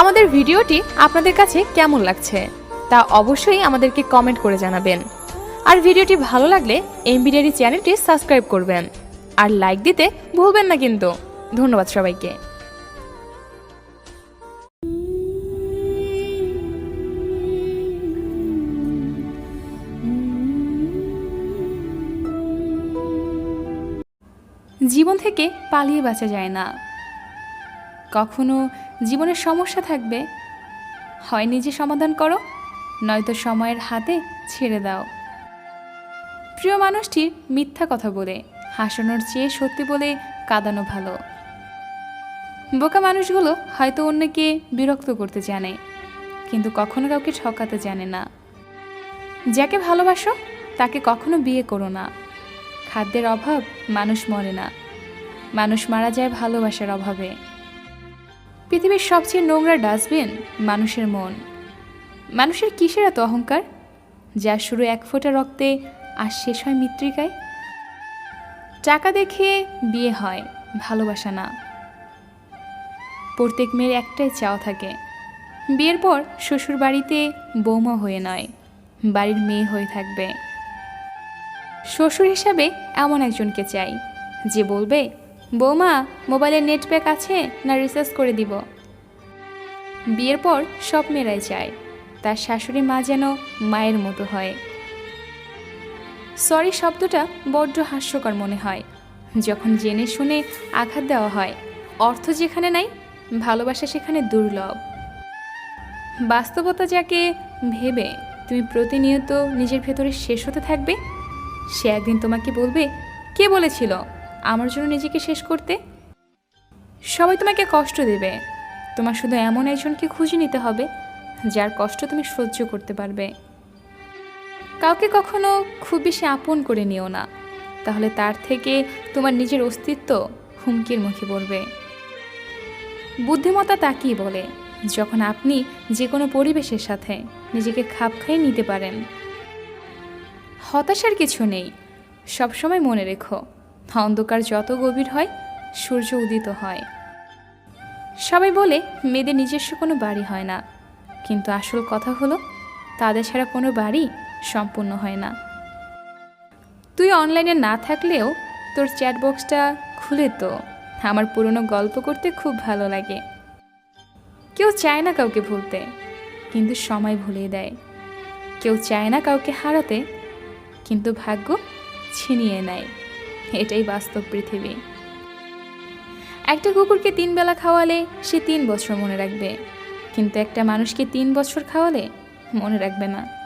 আমাদের ভিডিওটি আপনাদের কাছে কেমন লাগছে তা অবশ্যই আমাদেরকে কমেন্ট করে জানাবেন। আর ভিডিওটি ভালো লাগলে এমবিডিআরি চ্যানেলটি সাবস্ক্রাইব করবেন। আর লাইক দিতে ভুলবেন না কিন্তু। ধন্যবাদ সবাইকে। জীবন থেকে পালিয়ে বাঁচা যায় না। কখনো জীবনের সমস্যা থাকবে? হয় নিজে সমাধান করো, নয়তো সময়ের হাতে ছেড়ে দাও। প্রিয় মানুষটির মিথ্যা কথা বলে, হাসানোর চেয়ে সত্যি বলে কাঁদানো ভালো। বোকা মানুষগুলো হয়তো অন্যকে বিরক্ত করতে জানে, কিন্তু কখনো কাউকে ঠকাতে জানে না। যাকে ভালোবাসো, তাকে কখনো বিয়ে করো না। খাদ্যের অভাব মানুষ মরে না। মানুষ মারা যায় ভালোবাসার অভাবে। পৃথিবীর সবচেয়ে নোংরা ডাস্টবিন মানুষের মন। মানুষের কিসের এত অহংকার? যা শুরু এক ফোঁটা রক্তে আর শেষ হয় মৃত্তিকায়? টাকা দেখে বিয়ে হয়, ভালোবাসা না। প্রত্যেক মেয়ের একটাই চাওয়া থাকে। বিয়ের পর শ্বশুর বাড়িতে বৌমা হয়ে নয়, বাড়ির মেয়ে হয়ে থাকবে। শ্বশুর হিসাবে এমন একজনকে চাই, যে বলবে বৌমা, মোবাইলের নেট প্যাক আছে না রিচার্জ করে দিব? বিয়ের পর সব মেয়েরাই চায় তার শাশুড়ি মা যেন মায়ের মতো হয়। সরি শব্দটা বড্ড হাস্যকর মনে হয়। যখন জেনে শুনে আঘাত দেওয়া হয়, অর্থ যেখানে নাই, ভালোবাসা সেখানে দুর্লভ। বাস্তবতা যাকে ভেবে তুমি প্রতিনিয়ত নিজের ভেতরে শেষ হতে থাকবে, সে একদিন তোমাকে বলবে, কে বলেছিল? আমার জন্য নিজেকে শেষ করতে? সবাই তোমাকে কষ্ট দেবে। তোমার শুধু এমন একজনকে খুঁজে নিতে হবে, যার কষ্ট তুমি সহ্য করতে পারবে। কাউকে কখনো খুব বেশি আপন করে নিও না। তাহলে তার থেকে তোমার নিজের অস্তিত্ব হুমকির মুখে পড়বে। বুদ্ধিমত্তা তাকেই বলে, যখন আপনি যে কোনো পরিবেশের সাথে নিজেকে খাপ খাইয়ে নিতে পারেন। হতাশার কিছু নেই। সবসময় মনে রেখো অন্ধকার যত গভীর হয়, সূর্য উদিত হয়। সবাই বলে, মেয়েদের নিজস্ব কোনো বাড়ি হয় না। কিন্তু আসল কথা হলো, তাদের ছাড়া কোনো বাড়ি সম্পূর্ণ হয় না। তুই অনলাইনে না থাকলেও তোর চ্যাট বক্সটা খুলে তো। আমার পুরনো গল্প করতে খুব ভালো লাগে। কেউ চায় না কাউকে ভুলতে, কিন্তু সময় ভুলিয়ে দেয়। কেউ চায় না কাউকে হারাতে, কিন্তু ভাগ্য ছিনিয়ে নেয়। এটাই বাস্তব পৃথিবী। একটা কুকুরকে তিন বেলা খাওয়ালে সে তিন বছর মনে রাখবে। কিন্তু একটা মানুষকে তিন বছর খাওয়ালে মনে রাখবে না।